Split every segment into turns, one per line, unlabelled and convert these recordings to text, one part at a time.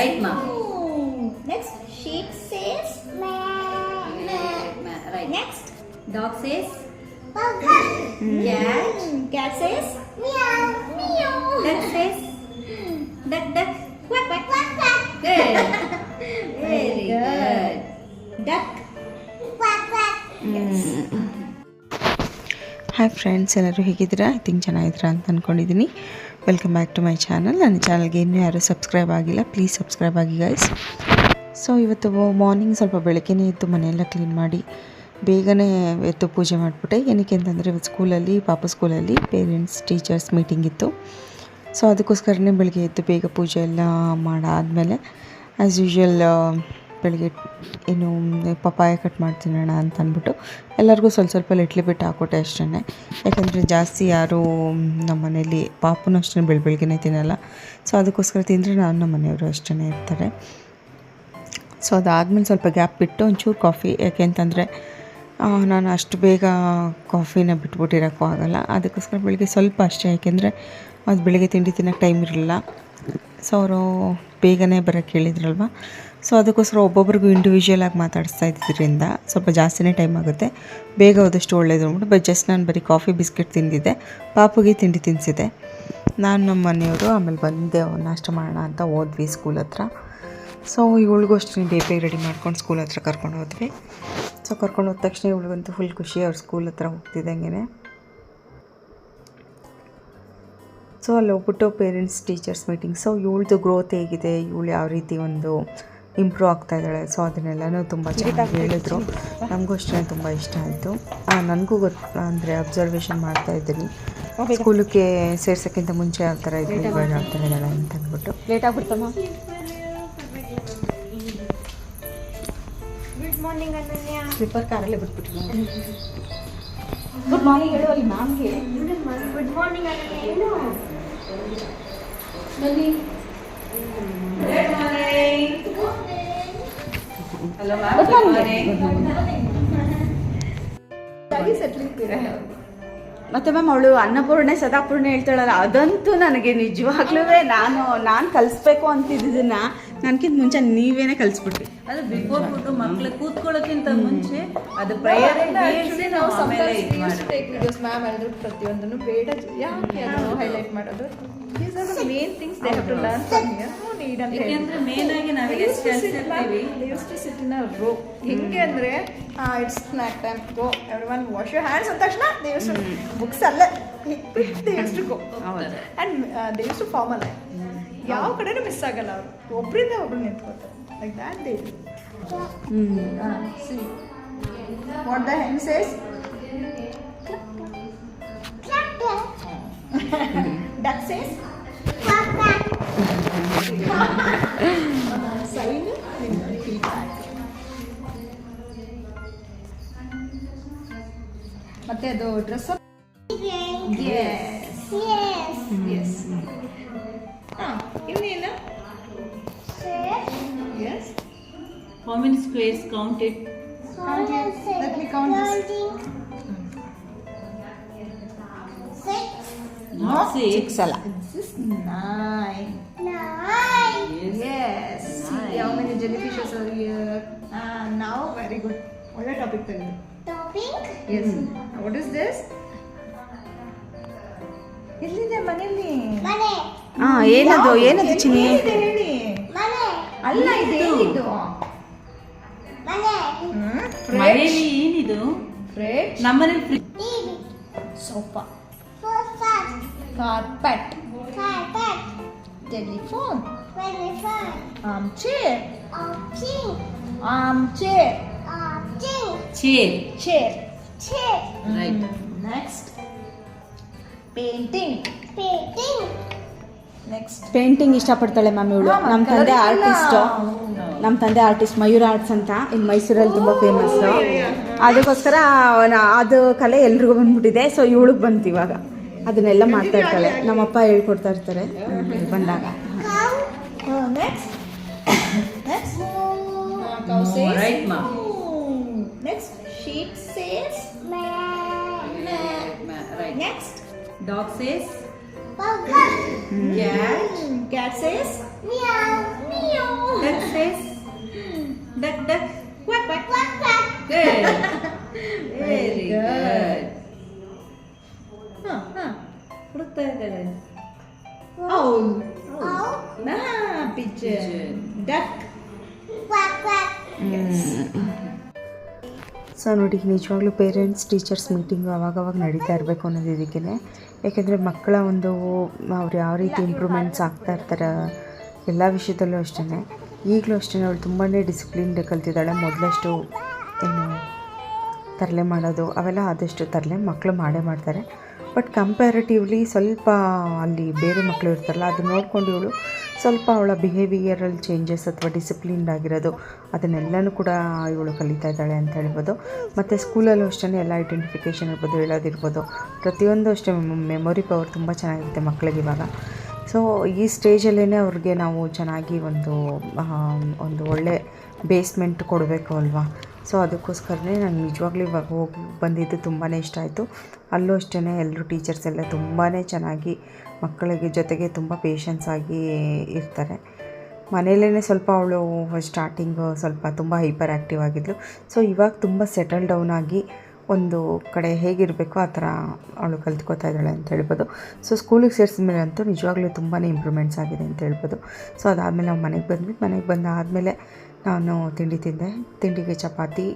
Right, ma.
Next, sheep says
Ma- Right.
Next,
Dog says
cat. Cat says meow. Meow.
duck says duck duck.
Quack quack quack quack.
Good. Very good.
Duck. Quack quack.
Yes. Hi friends ಎಲ್ಲರೂ ಹೇಗಿದ್ದೀರಾ I think ಚೆನ್ನಾಗಿದ್ದೀರಾ ಅಂತ ಅಂದ್ಕೊಂಡಿದ್ದೀನಿ welcome back to my channel ನನ್ನ ಚಾನಲ್ಗೆ ಇನ್ನೂ ಯಾರು subscribe ಆಗಿಲ್ಲ ಪ್ಲೀಸ್ ಸಬ್ಸ್ಕ್ರೈಬ್ ಆಗಿ ಗೈಸ್ ಸೊ ಇವತ್ತು ಮಾರ್ನಿಂಗ್ ಸ್ವಲ್ಪ ಬೆಳಗ್ಗೆನೇ ಎದ್ದು ಮನೆಯೆಲ್ಲ ಕ್ಲೀನ್ ಮಾಡಿ ಬೇಗನೆ ಎದ್ದು ಪೂಜೆ ಮಾಡಿಬಿಟ್ಟೆ. ಏನಕ್ಕೆ ಅಂತಂದರೆ, ಇವತ್ತು ಸ್ಕೂಲಲ್ಲಿ ಪಾಪ ಸ್ಕೂಲಲ್ಲಿ ಪೇರೆಂಟ್ಸ್ ಟೀಚರ್ಸ್ ಮೀಟಿಂಗ್ ಇತ್ತು. ಸೊ ಅದಕ್ಕೋಸ್ಕರನೇ ಬೆಳಗ್ಗೆ ಎದ್ದು ಬೇಗ ಪೂಜೆ ಎಲ್ಲ ಮಾಡಾದಮೇಲೆ ಆ್ಯಸ್ ಯೂಶ್ವಲ್ ಬೆಳಗ್ಗೆ ಏನು, ಪಪ್ಪಾಯ ಕಟ್ ಮಾಡ್ತೀನಣ್ಣ ಅಂತ ಅಂದ್ಬಿಟ್ಟು ಎಲ್ಲರಿಗೂ ಸ್ವಲ್ಪ ಸ್ವಲ್ಪ ಲಿಟ್ಲಿ ಬಿಟ್ಟು ಹಾಕ್ಕೊಟ್ಟೆ ಅಷ್ಟೇ ಯಾಕಂದರೆ ಜಾಸ್ತಿ ಯಾರೂ ನಮ್ಮ ಮನೇಲಿ ಪಾಪನೂ ಅಷ್ಟೇ ಬೆಳ ಬೆಳಗ್ಗೆನೇ ತಿನ್ನಲ್ಲ. ಸೊ ಅದಕ್ಕೋಸ್ಕರ ತಿಂದರೆ ನಾನು ನಮ್ಮ ಮನೆಯವರು ಅಷ್ಟೇ ಇರ್ತಾರೆ. ಸೊ ಅದಾದಮೇಲೆ ಸ್ವಲ್ಪ ಗ್ಯಾಪ್ ಬಿಟ್ಟು ಒಂಚೂರು ಕಾಫಿ, ಯಾಕೆ ಅಂತಂದರೆ ನಾನು ಅಷ್ಟು ಬೇಗ ಕಾಫಿನ ಬಿಟ್ಬಿಟ್ಟಿರೋಕ್ಕೂ ಆಗೋಲ್ಲ. ಅದಕ್ಕೋಸ್ಕರ ಬೆಳಗ್ಗೆ ಸ್ವಲ್ಪ ಅಷ್ಟೇ, ಯಾಕೆಂದರೆ ಅದು ಬೆಳಗ್ಗೆ ತಿಂಡಿ ತಿನ್ನೋಕ್ಕೆ ಟೈಮ್ ಇರಲಿಲ್ಲ ಸೊ ಅವರು ಬೇಗನೆ ಬರೋಕ್ಕೆ ಹೇಳಿದ್ರಲ್ವ? ಸೊ ಅದಕ್ಕೋಸ್ಕರ ಒಬ್ಬೊಬ್ರಿಗೂ ಇಂಡಿವಿಜುವಲ್ ಆಗಿ ಮಾತಾಡಿಸ್ತಾ ಇದ್ದಿದ್ದರಿಂದ ಸ್ವಲ್ಪ ಜಾಸ್ತಿನೇ ಟೈಮ್ ಆಗುತ್ತೆ. ಬೇಗ ಹೋದಷ್ಟು ಒಳ್ಳೇದು ಅಂದ್ಬಿಟ್ಟು ಬಟ್ ಜಸ್ಟ್ ನಾನು ಬರೀ ಕಾಫಿ ಬಿಸ್ಕೆಟ್ ತಿಂದಿದ್ದೆ. ಪಾಪುಗೆ ತಿಂಡಿ ತಿನ್ನಿಸಿದೆ ನಾನು ನಮ್ಮ ಮನೆಯವರು ಆಮೇಲೆ ಬಂದೆ ನಾಷ್ಟ ಮಾಡೋಣ ಅಂತ ಹೋದ್ವಿ ಸ್ಕೂಲ್ ಹತ್ರ. ಸೊ ಇವಳಿಗೂ ಅಷ್ಟೇ ಬೇಗ ರೆಡಿ ಮಾಡ್ಕೊಂಡು ಸ್ಕೂಲ್ ಹತ್ರ ಕರ್ಕೊಂಡು ಹೋದ್ವಿ. ಸೊ ಕರ್ಕೊಂಡು ಹೋದ ತಕ್ಷಣ ಇವಳಿಗಂತೂ ಫುಲ್ ಖುಷಿ, ಅವ್ರ ಸ್ಕೂಲ್ ಹತ್ರ ಹೋಗ್ತಿದ್ದಂಗೆ ಸೊ ಅಲ್ಲಿ ಹೋಗ್ಬಿಟ್ಟು ಪೇರೆಂಟ್ಸ್ ಟೀಚರ್ಸ್ ಮೀಟಿಂಗ್ ಸೊ ಇವಳದು ಗ್ರೋತ್ ಹೇಗಿದೆ? ಇವಳು ಯಾವ ರೀತಿ ಒಂದು ಇಂಪ್ರೂವ್ ಆಗ್ತಾ ಇದ್ದಾಳೆ? ಸೊ ಅದನ್ನೆಲ್ಲನೂ ತುಂಬ ಚೆನ್ನಾಗಿ ಹೇಳಿದ್ರು. ನಮಗೂ ಅಷ್ಟೇ ತುಂಬ ಇಷ್ಟ ಆಯಿತು. ನನಗೂ ಗೊತ್ತು ಅಂದರೆ ಅಬ್ಸರ್ವೇಷನ್ ಮಾಡ್ತಾ ಇದ್ದೀನಿ. ಸ್ಕೂಲಿಗೆ ಸೇರ್ಸೋಕ್ಕಿಂತ ಮುಂಚೆ ಯಾವ ಥರ ಇದ್ವಿ ಇವಾಗ ಯಾವ ಥರ ಇದ್ದಾಳೆ ಅಂತ ಅಂದ್ಬಿಟ್ಟು.
ಲೇಟ್ ಆಗ್ಬಿಡ್ತಮ್ಮ?
ಸ್ಲೀಪರ್ ಕಾರಲ್ಲಿ ಬಿಟ್ಬಿಟ್ಟು
ಗುಡ್ ಮಾರ್ನಿಂಗ್ ಹೇಳು ಅಲ್ಲಿ ಮ್ಯಾಮ್ಗೆ.
Good morning,
ಮತ್ತೆ ಮ್ಯಾಮ್ ಅವಳು ಅನ್ನಪೂರ್ಣೆ ಸದಾಪೂರ್ಣೆ ಹೇಳ್ತಾಳಲ್ಲ ಅದಂತೂ ನನಗೆ ನಿಜವಾಗ್ಲೂ ನಾನು ನಾನು ಕಲಿಸ್ಬೇಕು ಅಂತಿದ್ದನ್ನ ನನಗಿಂತ ಮುಂಚೆ ನೀವೇನೆ ಕಲಿಸ್ಬಿಟ್ರಿ.
ಅದು ಬಿಫೋರ್ ಫುಡ್ ಮಕ್ಳು ಕೂತ್ಕೊಳ್ಳೋಕ್ಕಿಂತ ಮುಂಚೆ ಅದು ಪ್ರಯರ್ ನಾವು.
ವಿಡಿಯೋಸ್ ಮ್ಯಾಮ್ ಅಂದ್ರೆ ಪ್ರತಿಯೊಂದನ್ನು ಬೇಡ ಯಾಕೆ ಅದನ್ನು ಹೈಲೈಟ್ ಮಾಡೋದು? These are the main things they have to learn from here no need ಅಂತ
ಯಾಕೆಂದ್ರೆ ಮೇನ್ ಆಗಿ ನಾವು ಎಷ್ಟು ಕಲ್ಸಿರ್ತೀವಿ
use to sit in a rho ಹೆಂಗೆ ಅಂದರೆ it's snack time go everyone wash your hands ಅಂದ ತಕ್ಷಣ ದೇ ಯೂಸ್ ಟು ಬುಕ್ಸ್ ಅಲ್ಲ they use to go and they use to formal ಯಾವ ಕಡೆನೂ ಮಿಸ್ ಆಗಲ್ಲ ಅವರು. ಒಬ್ಬರಿಂದ ಒಬ್ರು ನಿಂತ್ಕೋತಾರೆ. Like that they see what the hen says Duck says
Quack quack.
sign in feedback. ಮತ್ತೆ ಅದು dress ಇನ್ನೇನು yes
how many squares counted
Let me count this.
Six,
not six
six ಅಲ್ಲ
This is nine.
nine,
Yes. See how many jellyfishes are here. Ah, now very good. ಒಳ್ಳೆ topic ತೆಗೆದು
topping,
yes what is this ಎಲ್ಲಿದೆ ಮನೆಯಲ್ಲಿ
money,
ಹಾಂ ಏನದು ಏನದು ಚಿನ್ನಿ
ಏನಿದೆ ಹೇಳಿ
money,
ಅಲ್ಲ ಇದೇನಿದು
money,
ಮನೇಲಿ ಏನಿದು
ಫ್ರೆಡ್
ನಮ್ಮನೇಲಿ fridge
TV, sofa
sofa,
carpet
carpet,
telephone
telephone, armchair
option,
armchair
option,
chair
chair
chair,
right
next painting
painting,
next
painting ಇಷ್ಟಪಡ್ತಾಳೆ ma'am ಇವಳು. ನಮ್ಮ ತಂದೆ ಆರ್ಟಿಸ್ಟ್ ನಮ್ಮ ತಂದೆ ಆರ್ಟಿಸ್ಟ್ ಮಯೂರ್ ಆರ್ಟ್ಸ್ ಅಂತ ಇಲ್ಲಿ ಮೈಸೂರಲ್ಲಿ ತುಂಬ ಫೇಮಸ್ ಅದಕ್ಕೋಸ್ಕರ ಅದು ಕಲೆ ಎಲ್ರಿಗೂ ಬಂದ್ಬಿಟ್ಟಿದೆ. ಸೊ ಇವಳಿಗೆ ಬಂತು ಇವಾಗ. ಅದನ್ನೆಲ್ಲ ಮಾಡ್ತಾ ಇರ್ತಾಳೆ. ನಮ್ಮಪ್ಪ ಹೇಳ್ಕೊಡ್ತಾ ಇರ್ತಾರೆ. ಬಂದಾಗ.
ನೆಕ್ಸ್ಟ್ ಡಾಗ್ ಸೇಸ್
ರೈಟ್ ಮಾ
next sheep says
meh,
right
next
dog says Cat.
Cat says
Meow. Meow.
Duck says. Duck, duck.
Quack, quack, quack, quack.
Good. Very good. ಹ, ಹ. ಹುಡುಕ್ತಾ ಇದ್ದಾರೆ
owl.
Owl.
Ah, pigeon. Duck.
Quack, quack.
So ನೋಡಿ, ನಿಜವಾಗ್ಲೂ parents teachers meeting ಅವಾಗವಾಗ ನಡೀತಾ ಇರಬೇಕು ಅನ್ನೋದು ಇದಕ್ಕೆ ಯಾಕೆಂದರೆ ಮಕ್ಕಳ ಒಂದು ಅವ್ರು ಯಾವ ರೀತಿ ಇಂಪ್ರೂವ್ಮೆಂಟ್ಸ್ ಆಗ್ತಾ ಇರ್ತಾರೆ ಎಲ್ಲ ವಿಷಯದಲ್ಲೂ ಅಷ್ಟೇ ಈಗಲೂ ಅಷ್ಟೇ ಅವಳು ತುಂಬಾ ಡಿಸಿಪ್ಲಿನ್ ಕಲ್ತಿದ್ದಾಳೆ. ಮೊದಲಷ್ಟು ಏನು ತರಲೆ ಮಾಡೋದು, ಅವೆಲ್ಲ ಆದಷ್ಟು ತರಲೆ ಮಕ್ಕಳು ಮಾಡೇ ಮಾಡ್ತಾರೆ. ಬಟ್ ಕಂಪ್ಯಾರಿಟಿವ್ಲಿ ಸ್ವಲ್ಪ ಅಲ್ಲಿ ಬೇರೆ ಮಕ್ಕಳು ಇರ್ತಾರಲ್ಲ ಅದು ನೋಡ್ಕೊಂಡು ಇವಳು ಸ್ವಲ್ಪ ಅವಳ ಬಿಹೇವಿಯರಲ್ಲಿ ಚೇಂಜಸ್ ಅಥವಾ ಡಿಸಿಪ್ಲಿನ್ಡ್ ಆಗಿರೋದು, ಅದನ್ನೆಲ್ಲನೂ ಕೂಡ ಇವಳು ಕಲಿತಾ ಇದ್ದಾಳೆ ಅಂತ ಹೇಳ್ಬೋದು. ಮತ್ತು ಸ್ಕೂಲಲ್ಲೂ ಅಷ್ಟೇ ಎಲ್ಲ ಐಡೆಂಟಿಫಿಕೇಷನ್ ಇರ್ಬೋದು, ಹೇಳೋದಿರ್ಬೋದು. ಪ್ರತಿಯೊಂದು ಅಷ್ಟೇ ಮೆಮೊರಿ ಪವರ್ ತುಂಬ ಚೆನ್ನಾಗಿರುತ್ತೆ ಮಕ್ಕಳಿಗೆ ಇವಾಗ. ಸೊ ಈ ಸ್ಟೇಜಲ್ಲೇ ಅವ್ರಿಗೆ ನಾವು ಚೆನ್ನಾಗಿ ಒಂದು ಒಂದು ಒಳ್ಳೆ ಬೇಸ್ಮೆಂಟ್ ಕೊಡಬೇಕು ಅಲ್ವಾ? ಸೊ ಅದಕ್ಕೋಸ್ಕರನೇ ನಾನು ನಿಜವಾಗ್ಲೂ ಇವಾಗ ಹೋಗಿ ಬಂದಿದ್ದು ತುಂಬಾ ಇಷ್ಟ ಆಯಿತು. ಅಲ್ಲೂ ಅಷ್ಟೇ ಎಲ್ಲರೂ ಟೀಚರ್ಸ್ ಎಲ್ಲ ತುಂಬಾ ಚೆನ್ನಾಗಿ ಮಕ್ಕಳಿಗೆ ಜೊತೆಗೆ ತುಂಬ ಪೇಷನ್ಸ್ ಆಗಿ ಇರ್ತಾರೆ. ಮನೆಯಲ್ಲೇ ಸ್ವಲ್ಪ ಅವಳು ಸ್ಟಾರ್ಟಿಂಗು ಸ್ವಲ್ಪ ತುಂಬ ಹೈಪರ್ ಆ್ಯಕ್ಟಿವ್ ಆಗಿದ್ಲು. ಸೊ ಇವಾಗ ತುಂಬ ಸೆಟಲ್ ಡೌನ್ ಆಗಿ ಒಂದು ಕಡೆ ಹೇಗಿರಬೇಕು ಆ ಥರ ಅವಳು ಕಲ್ತ್ಕೋತಾ ಇದ್ದಾಳೆ ಅಂತ ಹೇಳ್ಬೋದು. ಸೊ ಸ್ಕೂಲಿಗೆ ಸೇರಿಸಿದ ಮೇಲೆ ಅಂತೂ ನಿಜವಾಗ್ಲೂ ತುಂಬಾ ಇಂಪ್ರೂವ್ಮೆಂಟ್ಸ್ ಆಗಿದೆ ಅಂತ ಹೇಳ್ಬೋದು. ಸೊ ಅದಾದಮೇಲೆ ನಾವು ಮನೆಗೆ ಬಂದ್ಬಿಟ್ಟು ಮನೆಗೆ ಬಂದಾದಮೇಲೆ ನಾನು ತಿಂಡಿ ತಿಂದೆ. ತಿಂಡಿಗೆ ಚಪಾತಿ,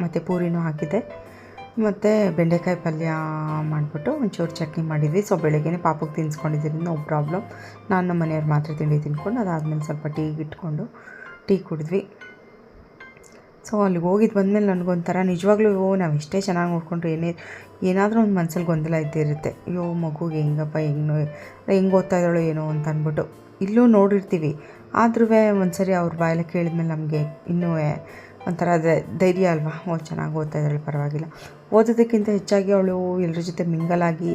ಮತ್ತು ಪೂರಿನೂ ಹಾಕಿದ್ದೆ. ಮತ್ತು ಬೆಂಡೆಕಾಯಿ ಪಲ್ಯ ಮಾಡಿಬಿಟ್ಟು ಒಂಚೂರು ಚಟ್ನಿ ಮಾಡಿದ್ವಿ. ಸೊ ಬೆಳಗ್ಗೆ ಪಾಪಕ್ಕೆ ತಿನ್ಸ್ಕೊಂಡಿದ್ದೀನಿ. ನೋ ಪ್ರಾಬ್ಲಮ್ ನಾನು ನಮ್ಮ ಮನೆಯವ್ರು ಮಾತ್ರ ತಿಂಡಿ ತಿಂದ್ಕೊಂಡು ಅದಾದಮೇಲೆ ಸ್ವಲ್ಪ ಟೀ ಇಟ್ಕೊಂಡು ಟೀ ಕುಡಿದ್ವಿ. ಸೊ ಅಲ್ಲಿಗೆ ಹೋಗಿದ್ದು ಬಂದಮೇಲೆ ನನಗೊಂಥರ ನಿಜವಾಗ್ಲೂ ನಾವು ಎಷ್ಟೇ ಚೆನ್ನಾಗಿ ನೋಡ್ಕೊಂಡ್ರು ಏನೇ ಏನಾದರೂ ಒಂದು ಮನಸ್ಸಲ್ಲಿ ಗೊಂದಲ ಇದ್ದೇ ಇರುತ್ತೆ. ಅಯ್ಯೋ, ಮಗುಗೆ ಹೆಂಗಪ್ಪ ಹೆಂಗೆ ಹೆಂಗೆ ಓದ್ತಾ ಇದ್ದಾಳೋ ಏನೋ ಅಂತ ಅಂದ್ಬಿಟ್ಟು. ಇಲ್ಲೂ ನೋಡಿರ್ತೀವಿ. ಆದ್ರೂ ಒಂದು ಸರಿ ಅವ್ರ ಬಾಯಲ್ಲಿ ಕೇಳಿದ್ಮೇಲೆ ನಮಗೆ ಇನ್ನೂ ಒಂಥರ ಧೈರ್ಯ ಅಲ್ವಾ? ಓ, ಚೆನ್ನಾಗಿ ಓದ್ತಾ ಇದ್ದಾಳೆ, ಪರವಾಗಿಲ್ಲ. ಓದೋದಕ್ಕಿಂತ ಹೆಚ್ಚಾಗಿ ಅವಳು ಎಲ್ಲರ ಜೊತೆ ಮಿಂಗಲಾಗಿ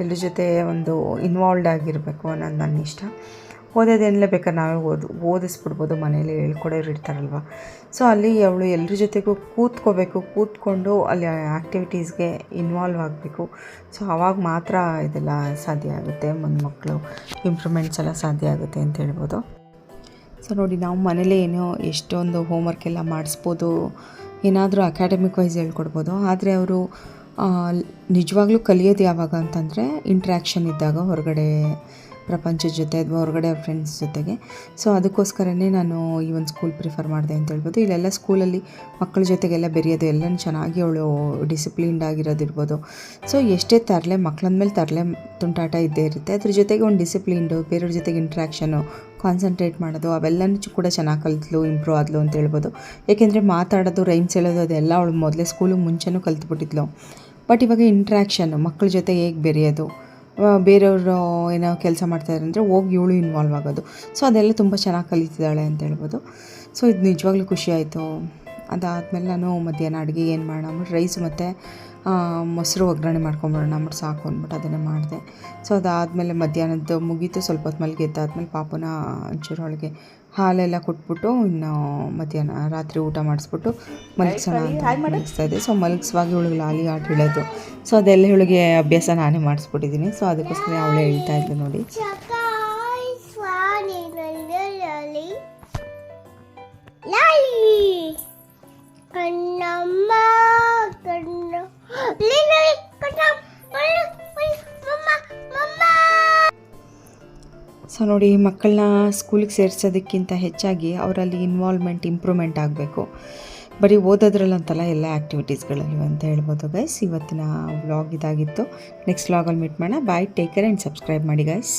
ಎಲ್ಲರ ಜೊತೆ ಒಂದು ಇನ್ವಾಲ್ವ್ಡ್ ಆಗಿರಬೇಕು ಅನ್ನೋದು ನನ್ನ ಇಷ್ಟ ಓದೋದೇನಿಲ್ಲ ಬೇಕಾದ್ರೆ ನಾವೇ ಓದು, ಓದಿಸ್ಬಿಡ್ಬೋದು ಮನೇಲಿ ಹೇಳ್ಕೊಡೋರು ಇರ್ತಾರಲ್ವ. ಸೊ ಅಲ್ಲಿ ಅವಳು ಎಲ್ಲರ ಜೊತೆಗೂ ಕೂತ್ಕೋಬೇಕು, ಕೂತ್ಕೊಂಡು ಅಲ್ಲಿ ಆ್ಯಕ್ಟಿವಿಟೀಸ್ಗೆ ಇನ್ವಾಲ್ವ್ ಆಗಬೇಕು. ಸೊ ಆವಾಗ ಮಾತ್ರ ಇದೆಲ್ಲ ಸಾಧ್ಯ ಆಗುತ್ತೆ ಮಕ್ಕಳು ಇಂಪ್ರೂವ್ಮೆಂಟ್ಸ್ ಎಲ್ಲ ಸಾಧ್ಯ ಆಗುತ್ತೆ ಅಂತ ಹೇಳ್ಬೋದು. ಸೊ ನೋಡಿ, ನಾವು ಮನೇಲೇ ಏನೋ ಎಷ್ಟೊಂದು ಹೋಮ್ವರ್ಕ್ ಎಲ್ಲ ಮಾಡಿಸ್ಬೋದು, ಏನಾದರೂ ಅಕಾಡೆಮಿಕ್ ವೈಸ್ ಹೇಳ್ಕೊಡ್ಬೋದು, ಆದರೆ ಅವರು ನಿಜವಾಗ್ಲೂ ಕಲಿಯೋದು ಯಾವಾಗ ಅಂತಂದರೆ ಇಂಟ್ರ್ಯಾಕ್ಷನ್ ಇದ್ದಾಗ ಹೊರಗಡೆ ಪ್ರಪಂಚದ ಜೊತೆ ಅಥವಾ ಹೊರಗಡೆ ಫ್ರೆಂಡ್ಸ್ ಜೊತೆಗೆ. ಸೊ ಅದಕ್ಕೋಸ್ಕರನೇ ನಾನು ಈ ಒಂದು ಸ್ಕೂಲ್ ಪ್ರಿಫರ್ ಮಾಡಿದೆ ಅಂತ ಹೇಳ್ಬೋದು. ಇಲ್ಲೆಲ್ಲ ಸ್ಕೂಲಲ್ಲಿ ಮಕ್ಕಳ ಜೊತೆಗೆಲ್ಲ ಬೆರೆಯೋದು ಎಲ್ಲನೂ ಚೆನ್ನಾಗಿ ಅವಳು ಡಿಸಿಪ್ಲಿನ್ಡ್ ಆಗಿರೋದಿರ್ಬೋದು. ಸೊ ಎಷ್ಟೇ ತರಲೆ ಮಕ್ಕಳ ಮೇಲೆ ತರಲೆ ತುಂಟಾಟ ಇದ್ದೇ ಇರುತ್ತೆ. ಅದ್ರ ಜೊತೆಗೆ ಒಂದು ಡಿಸಿಪ್ಲಿನ್ಡು ಬೇರೆಯವ್ರ ಜೊತೆಗೆ ಇಂಟ್ರ್ಯಾಕ್ಷನು ಕಾನ್ಸಂಟ್ರೇಟ್ ಮಾಡೋದು, ಅವೆಲ್ಲನೂ ಕೂಡ ಚೆನ್ನಾಗಿ ಕಲಿತ್ಲು ಇಂಪ್ರೂವ್ ಆದಲು ಅಂತ ಹೇಳ್ಬೋದು. ಏಕೆಂದರೆ ಮಾತಾಡೋದು ರೈಮ್ಸ್ ಹೇಳೋದು ಅದೆಲ್ಲ ಅವಳು ಮೊದಲೇ ಸ್ಕೂಲಿಗೆ ಮುಂಚೆನೂ ಕಲ್ತ್ಬಿಟ್ಟಿದ್ಲು. ಬಟ್ ಇವಾಗ ಇಂಟ್ರ್ಯಾಕ್ಷನ್ ಮಕ್ಕಳ ಜೊತೆ ಹೇಗೆ ಬೆರೆಯೋದು? ಬೇರೆಯವರು ಏನೋ ಕೆಲಸ ಮಾಡ್ತಾಯಿದ್ರೆ ಅಂದರೆ ಹೋಗಿ ಇವಳು ಇನ್ವಾಲ್ವ್ ಆಗೋದು. ಸೊ ಅದೆಲ್ಲ ತುಂಬ ಚೆನ್ನಾಗಿ ಕಲಿತಿದ್ದಾಳೆ ಅಂತ ಹೇಳ್ಬೋದು. ಸೊ ಇದು ನಿಜವಾಗ್ಲೂ ಖುಷಿ ಆಯಿತು. ಅದಾದಮೇಲೆ ನಾನು ಮಧ್ಯಾಹ್ನ ಅಡುಗೆ ಏನು ಮಾಡೋಣ ರೈಸ್ ಮತ್ತು ಮೊಸರು ಒಗ್ಗರಣೆ ಮಾಡ್ಕೊಂಬರೋಣ ಅಂದ್ಬಿಟ್ಟು ಸಾಕು ಅಂದ್ಬಿಟ್ಟು ಅದನ್ನೇ ಮಾಡಿದೆ. ಸೊ ಅದಾದಮೇಲೆ ಮಧ್ಯಾಹ್ನದ್ದು ಮುಗೀತು. ಸ್ವಲ್ಪ ಹೊತ್ತು ಮಲಗಿ ಎದ್ದಾದ್ಮೇಲೆ ಪಾಪನ ಒಂಚೂರು ಅವಳಿಗೆ ಹಾಲೆಲ್ಲ ಕೊಟ್ಬಿಟ್ಟು ಇನ್ನು ಮಧ್ಯಾಹ್ನ ರಾತ್ರಿ ಊಟ ಮಾಡಿಸ್ಬಿಟ್ಟು ಮಲಗಿಸೋಣ ಅಂತ ಮಲಗಿಸ್ತಾ ಇದೆ ಸೊ ಮಲಗಿಸುವಾಗ ಇವಳಿಗೆ ಲಾಲಿ ಆಟ ಹೇಳೋದು. ಸೊ ಅದೆಲ್ಲ ಇವಳಿಗೆ ಅಭ್ಯಾಸ ನಾನೇ ಮಾಡಿಸ್ಬಿಟ್ಟಿದ್ದೀನಿ. ಸೊ ಅದಕ್ಕೋಸ್ಕರ ಅವಳೇ ಹೇಳ್ತಾ ಇದ್ಲು ನೋಡಿ. ನೋಡಿ ಮಕ್ಕಳನ್ನ ಸ್ಕೂಲಿಗೆ ಸೇರಿಸೋದಕ್ಕಿಂತ ಹೆಚ್ಚಾಗಿ ಅವರಲ್ಲಿ ಇನ್ವಾಲ್ವ್ಮೆಂಟ್ ಇಂಪ್ರೂವ್ಮೆಂಟ್ ಆಗಬೇಕು. ಬರೀ ಓದೋದ್ರಲ್ಲಂತಲ್ಲ ಎಲ್ಲ ಆ್ಯಕ್ಟಿವಿಟೀಸ್ಗಳಲ್ಲಿ ಅಂತ ಹೇಳ್ಬೋದು ಗೈಸ್ ಇವತ್ತಿನ ವ್ಲಾಗ್ ಇದಾಗಿತ್ತು. ನೆಕ್ಸ್ಟ್ ವ್ಲಾಗಲ್ಲಿ ಮೀಟ್ ಮಾಡೋಣ. Bye take care and subscribe ಮಾಡಿ ಗೈಸ್